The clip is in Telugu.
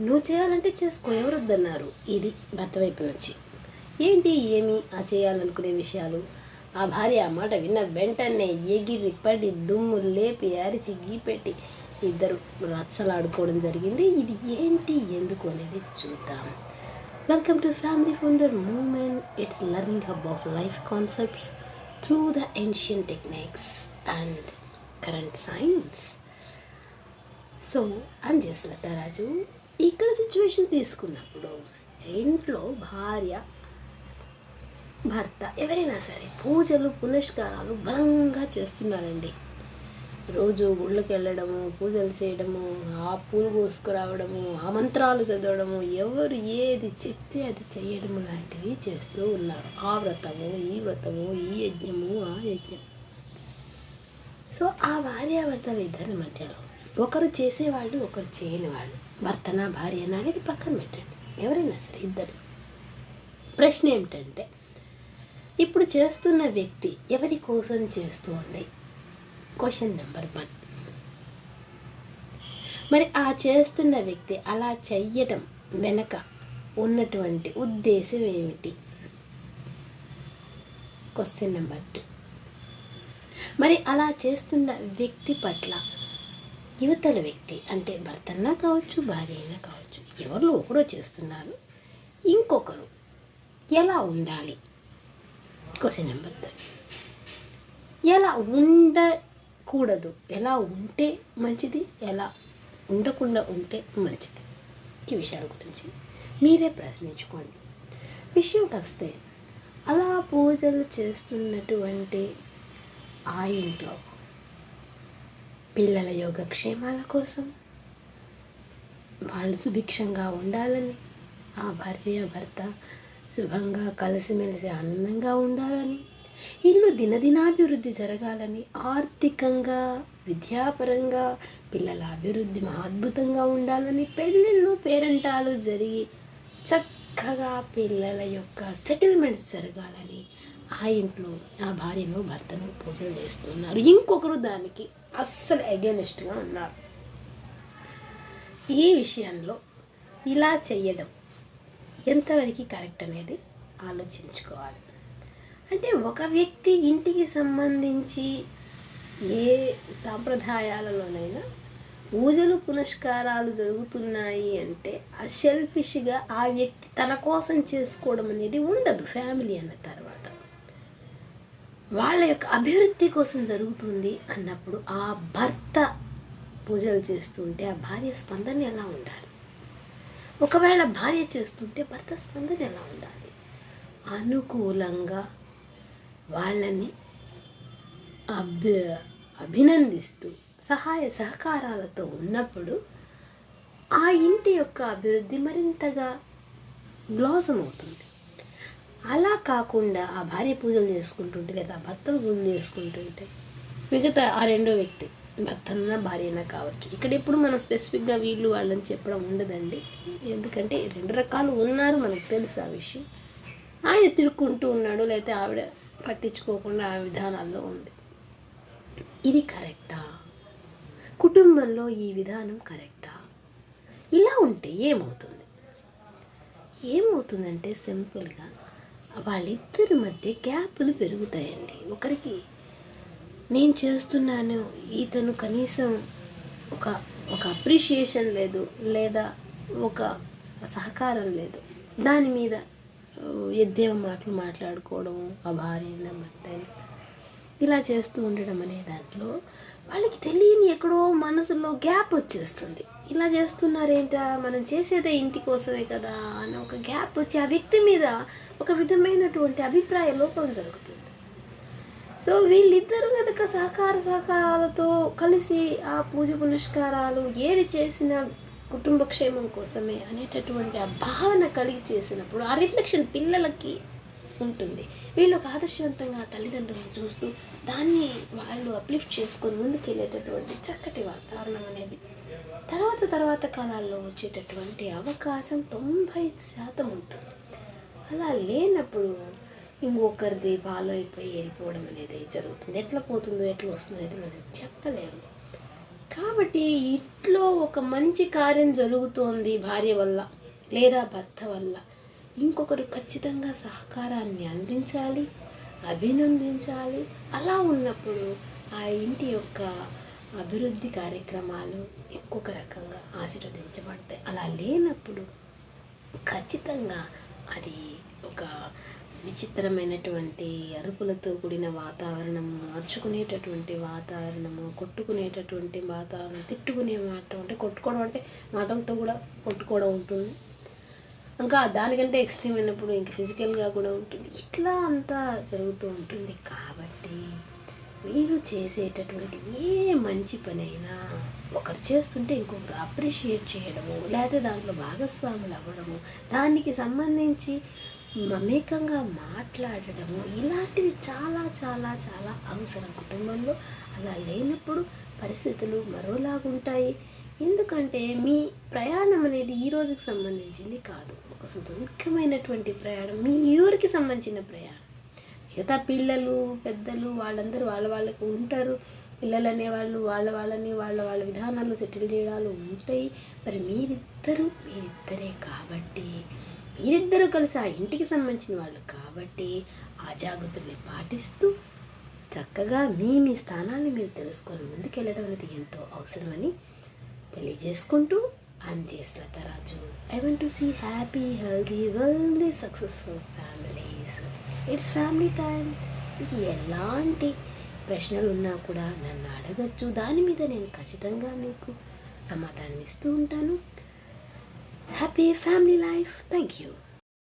నువ్వు చేయాలంటే చేసుకో ఎవరు వద్దన్నారు ఇది భర్త వైపు నుంచి. ఏంటి ఏమి ఆ చేయాలనుకునే విషయాలు? ఆ భార్య ఆ మాట విన్న వెంటనే ఎగిరి పడి దుమ్ము లేపి అరిచి గీపెట్టి ఇద్దరు రచ్చలాడుకోవడం జరిగింది. ఇది ఏంటి ఎందుకు అనేది చూద్దాం. Welcome to family founder moment it's learning hub of life concepts through the ancient techniques and current science so అని చేసిన రాజు ఇక్కడ సిచ్యువేషన్ తీసుకున్నప్పుడు ఇంట్లో భార్య భర్త ఎవరైనా సరే పూజలు పునస్కారాలు బలంగా చేస్తున్నారండి. రోజు గుళ్ళకి వెళ్ళడము పూజలు చేయడము ఆ పూలు కోసుకురావడము ఆ మంత్రాలు చదవడము ఎవరు ఏది చెప్తే అది చేయడము లాంటివి చేస్తూ ఉన్నారు. ఆ వ్రతము ఈ వ్రతము ఈ యజ్ఞము ఆ యజ్ఞం. సో ఆ భార్యాభర్తలు ఇద్దరి మధ్యలో ఒకరు చేసేవాళ్ళు ఒకరు చేయని వాళ్ళు భర్తనా భార్యనా అనేది పక్కన పెట్టండి. ఎవరైనా సరే ఇద్దరు. ప్రశ్న ఏమిటంటే ఇప్పుడు చేస్తున్న వ్యక్తి ఎవరి కోసం చేస్తోంది క్వశ్చన్ నెంబర్ వన్ మరి ఆ చేస్తున్న వ్యక్తి అలా చెయ్యటం వెనక ఉన్నటువంటి ఉద్దేశం ఏమిటి? క్వశ్చన్ నెంబర్ టూ మరి అలా చేస్తున్న వ్యక్తి పట్ల యువతల వ్యక్తి అంటే భర్తన్నా కావచ్చు భార్య అయినా కావచ్చు ఎవరు ఒకరు చేస్తున్నారు ఇంకొకరు ఎలా ఉండాలి? క్వశ్చన్ నెంబర్ త్రీ ఎలా ఉండకూడదు? ఎలా ఉంటే మంచిది? ఎలా ఉండకుండా ఉంటే మంచిది? ఈ విషయాల గురించి మీరే ప్రశ్నించుకోండి. విషయంకి వస్తే అలా పూజలు చేస్తున్నటువంటి ఆ ఇంట్లో పిల్లల యోగక్షేమాల కోసం వాళ్ళు సుభిక్షంగా ఉండాలని ఆ భార్య భర్త శుభంగా కలిసిమెలిసి ఆనందంగా ఉండాలని ఇల్లు దినదినాభివృద్ధి జరగాలని ఆర్థికంగా విద్యాపరంగా పిల్లల అభివృద్ధి అద్భుతంగా ఉండాలని పెళ్ళిళ్ళు పేరెంటాలు జరిగి చక్కగా పిల్లల యొక్క సెటిల్మెంట్స్ జరగాలని ఆ ఇంట్లో ఆ భార్యను భర్తను పూజలు చేస్తున్నారు. ఇంకొకరు దానికి అస్సలు అగేనిస్ట్గా ఉన్నారు. ఈ విషయంలో ఇలా చేయడం ఎంతవరకు కరెక్ట్ అనేది ఆలోచించుకోవాలి. అంటే ఒక వ్యక్తి ఇంటికి సంబంధించి ఏ సాంప్రదాయాలలోనైనా పూజలు పునస్కారాలు జరుగుతున్నాయి అంటే ఆ ఆ వ్యక్తి తన కోసం చేసుకోవడం అనేది ఉండదు ఫ్యామిలీ అన్న తర్వాత వాళ్ళ యొక్క అభివృద్ధి కోసం జరుగుతుంది అన్నప్పుడు ఆ భర్త పూజలు చేస్తుంటే ఆ భార్య స్పందన ఎలా ఉండాలి? ఒకవేళ భార్య చేస్తుంటే భర్త స్పందన ఎలా ఉండాలి? అనుకూలంగా వాళ్ళని అభి అభినందిస్తూ సహాయ సహకారాలతో ఉన్నప్పుడు ఆ ఇంటి యొక్క అభివృద్ధి మరింతగా బ్లాసమ్ అవుతుంది అలా కాకుండా ఆ భార్య పూజలు చేసుకుంటుంటే లేదా భర్తలు పూజలు చేసుకుంటుంటే మిగతా ఆ రెండో వ్యక్తి భర్తన్నా భార్యనా కావచ్చు. ఇక్కడ ఎప్పుడు మనం స్పెసిఫిక్గా వీళ్ళు వాళ్ళని చెప్పడం ఉండదండి. ఎందుకంటే రెండు రకాలు ఉన్నారు మనకు తెలుసు ఆ విషయం. ఆయన తిరుక్కుంటూ ఉన్నాడు లేకపోతే ఆవిడ పట్టించుకోకుండా ఆ విధానాల్లో ఉంది. ఇది కరెక్టా? కుటుంబంలో ఈ విధానం కరెక్టా? ఇలా ఉంటే ఏమవుతుంది? ఏమవుతుందంటే సింపుల్గా వాళ్ళిద్దరి మధ్య గ్యాపులు పెరుగుతాయండి. ఒకరికి నేను చేస్తున్నాను ఇతను కనీసం ఒక ఒక అప్రిషియేషన్ లేదు లేదా ఒక సహకారం లేదు. దాని మీద ఎద్దేవ మాటలు మాట్లాడుకోవడం ఆ భార్య భర్త ఇలా చేస్తూ ఉండడం అనే దాంట్లో వాళ్ళకి తెలియని ఎక్కడో మనసులో గ్యాప్ వచ్చేస్తుంది. ఇలా చేస్తున్నారేంటా? మనం చేసేదే ఇంటి కోసమే కదా అని ఒక గ్యాప్ వచ్చి ఆ వ్యక్తి మీద ఒక విధమైనటువంటి అభిప్రాయ లోపం జరుగుతుంది. సో వీళ్ళిద్దరూ కనుక సహకార సహకారాలతో కలిసి ఆ పూజ పునస్కారాలు ఏది చేసినా కుటుంబ క్షేమం కోసమే అనేటటువంటి ఆ భావన కలిగి చేసినప్పుడు ఆ రిఫ్లెక్షన్ పిల్లలకి ఉంటుంది. వీళ్ళు ఒక ఆదర్శవంతంగా తల్లిదండ్రులను చూస్తూ దాన్ని వాళ్ళు అప్లిఫ్ట్ చేసుకొని ముందుకెళ్ళేటటువంటి చక్కటి వాతావరణం అనేది. తర్వాత తర్వాత కాలాల్లో వచ్చేటటువంటి అవకాశం తొంభై శాతం ఉంటుంది. అలా లేనప్పుడు ఇంకొకరిది ఫాలో అయిపోయి వెళ్ళిపోవడం అనేది జరుగుతుంది. ఎట్లా పోతుందో ఎట్లా వస్తుందో అనేది మనం చెప్పలేము. కాబట్టి ఇంట్లో ఒక మంచి కార్యం జరుగుతోంది భార్య వల్ల లేదా భర్త వల్ల. ఇంకొకరు ఖచ్చితంగా సహకారాన్ని అందించాలి అభినందించాలి. అలా ఉన్నప్పుడు ఆ ఇంటి యొక్క అభివృద్ధి కార్యక్రమాలు ఇంకొక రకంగా ఆశీర్వదించబడతాయి. అలా లేనప్పుడు ఖచ్చితంగా అది ఒక విచిత్రమైనటువంటి అరుపులతో కూడిన వాతావరణము అరుచుకునేటటువంటి వాతావరణము కొట్టుకునేటటువంటి వాతావరణం తిట్టుకునే మాట అంటే కొట్టుకోవడం అంటే మాటలతో కూడా కొట్టుకోవడం ఉంటుంది. ఇంకా దానికంటే ఎక్స్ట్రీమ్ అయినప్పుడు ఇంక ఫిజికల్గా కూడా ఉంటుంది. ఇట్లా అంతా జరుగుతూ ఉంటుంది. కాబట్టి మీరు చేసేటటువంటి ఏ మంచి పనైనా ఒకరు చేస్తుంటే ఇంకొకరు అప్రిషియేట్ చేయడము లేకపోతే దాంట్లో భాగస్వాములు అవ్వడము దానికి సంబంధించి మమేకంగా మాట్లాడడము ఇలాంటివి చాలా చాలా చాలా అవసరం కుటుంబంలో. అలా లేనప్పుడు పరిస్థితులు మరోలాగుంటాయి. ఎందుకంటే మీ ప్రయాణం అనేది ఈ రోజుకి సంబంధించింది కాదు. ఒక సుదీర్ఘమైనటువంటి ప్రయాణం మీ ఇరువురికి సంబంధించిన ప్రయాణం. మిగతా పిల్లలు పెద్దలు వాళ్ళందరూ వాళ్ళ వాళ్ళకు ఉంటారు. పిల్లలు అనేవాళ్ళు వాళ్ళ వాళ్ళని వాళ్ళ వాళ్ళ విధానాలు సెటిల్ చేయడాలు ఉంటాయి. మరి మీరిద్దరూ మీరిద్దరే కాబట్టి మీరిద్దరూ కలిసి ఆ ఇంటికి సంబంధించిన వాళ్ళు కాబట్టి ఆ జాగ్రత్తల్ని పాటిస్తూ చక్కగా మీ మీ స్థానాన్ని మీరు తెలుసుకొని ముందుకెళ్ళడం అనేది ఎంతో అవసరమని తెలియజేసుకుంటూ ఐఎమ్ చేసిన Raju I want to see happy healthy wealthy successful families it's family time మీకు ఎలాంటి ప్రశ్నలు ఉన్నా కూడా నన్ను అడగచ్చు. దాని మీద నేను ఖచ్చితంగా మీకు సమాధానం ఇస్తూ ఉంటాను. Happy family life thank you